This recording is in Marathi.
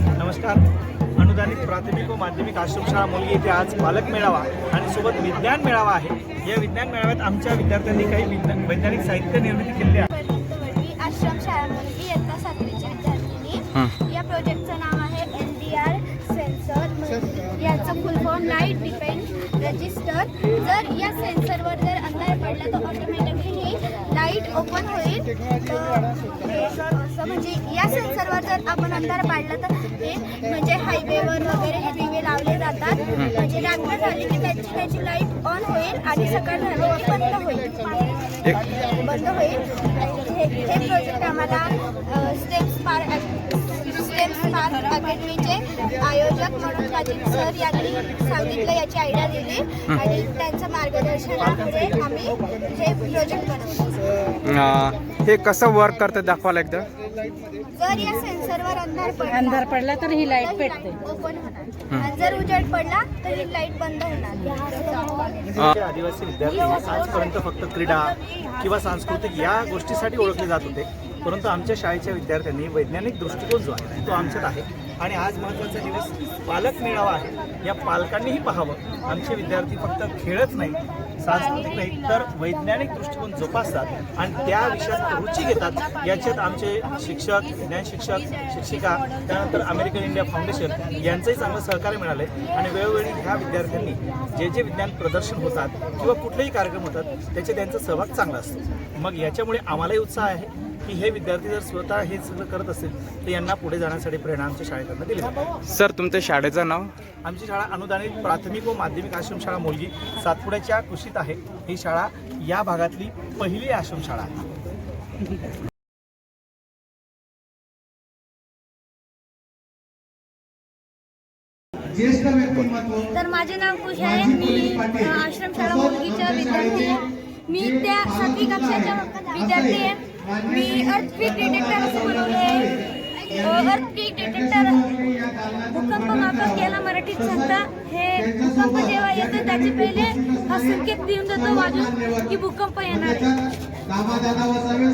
नमस्कार. अनुदानित प्राथमिक व माध्यमिक आश्रमशाळा मुलगी येथे आज पालक मेळावा आणि सोबत विज्ञान मेळावा आहे. या विज्ञान मेळाव्यात आमच्या विद्यार्थ्यांनी काही विज्ञान वैज्ञानिक साहित्य निर्मिती केलेली आहे. मी आश्रम शाळा मुलगी इयत्ता सातवीची विद्यार्थिनी. या प्रोजेक्टचं नाव आहे एन डी आर सेन्सर. याचं full form light depend register जर या सेन्सरवर जर अंधार पडला तर ऑटोमॅटिकली ओपन होईल. असं म्हणजे या सेन्सरवर जर आपण अंधार पाडला तर हे म्हणजे हायवेवर वगैरे हे दिवे लावले जातात. म्हणजे रात्र झाली की त्याची त्याची लाइट ऑन होईल आणि सकाळ झाली की बंद होईल. बंद होईल. हे हे प्रोजेक्ट आम्हाला स्टेप्स पार स्टेप्स पार अकॅडमीचे आयोजक म्हणून राजीव सर यांनी सांगितलं याची आयडिया दिली. आणि त्यांच्या मार्गदर्शनामुळे म्हणजे आम्ही हे प्रोजेक्ट बनवतो हे. कसं वर्क करतं दाखवायला एकदा. जर या सेन्सरवर अंधार पडला अंधार पडला तर ही लाइट पेटते. ओपन होणार. आणि जर उजेड पडला तर ही लाइट बंद होणार. आदिवासी विद्यार्थी आजपर्यंत फक्त क्रीडा किंवा सांस्कृतिक या गोष्टीसाठी ओळखले जात होते. परंतु आमच्या शाळेच्या विद्यार्थ्यांनी वैज्ञानिक दृष्टिकोन जो आहे तो आमच्यात आहे. आणि आज महत्त्वाचा दिवस पालक मेळावा आहे. या पालकांनीही पाहावं. आमचे विद्यार्थी फक्त खेळच नाही सांस्कृतिक नाही तर वैज्ञानिक दृष्टिकोन जोपासतात आणि त्या विषयात रुची घेतात. याच्यात आमचे शिक्षक ज्ञान शिक्षक शिक्षिका त्यानंतर अमेरिकन इंडिया फाउंडेशन यांचंही चांगलं सहकार्य मिळालं आहे आणि वेळोवेळी ह्या विद्यार्थ्यांनी जे जे विज्ञान प्रदर्शन होतात किंवा कुठलेही कार्यक्रम होतात त्याचे त्यांचा सहभाग चांगला असतो. मग याच्यामुळे आम्हालाही उत्साह आहे की हे विद्यार्थी जर स्वतः हे सगळं करत असतील तर यांना पुढे जाण्यासाठी प्रेरणा आमच्या शाळेकडनं दिली जाते. सर तुमच्या शाळेचं नाव? आमची शाळा अनुदानित प्राथमिक व माध्यमिक आश्रमशाळा मुलगी सातपुड्याच्या कुशीत आहे. ही शाळा या भागातली पहिली आश्रमशाळा आहे. तर माझे नाव खुश आहे. मी आश्रमशाळा मुलगीच्या विद्यार्थी आहे. मी त्या सातवी कक्षाच्या विद्यार्थी आहे. मी अर्थक्विक डिटेक्टर असं बनवलं आहे डिटेक्टर भूकंप मापक याला मराठीत सांगता हे भूकंप जेव्हा येतं त्याचे पहिले हा संकेत देऊन देतो वाजून की भूकंप येणार आहे. दादा वसावे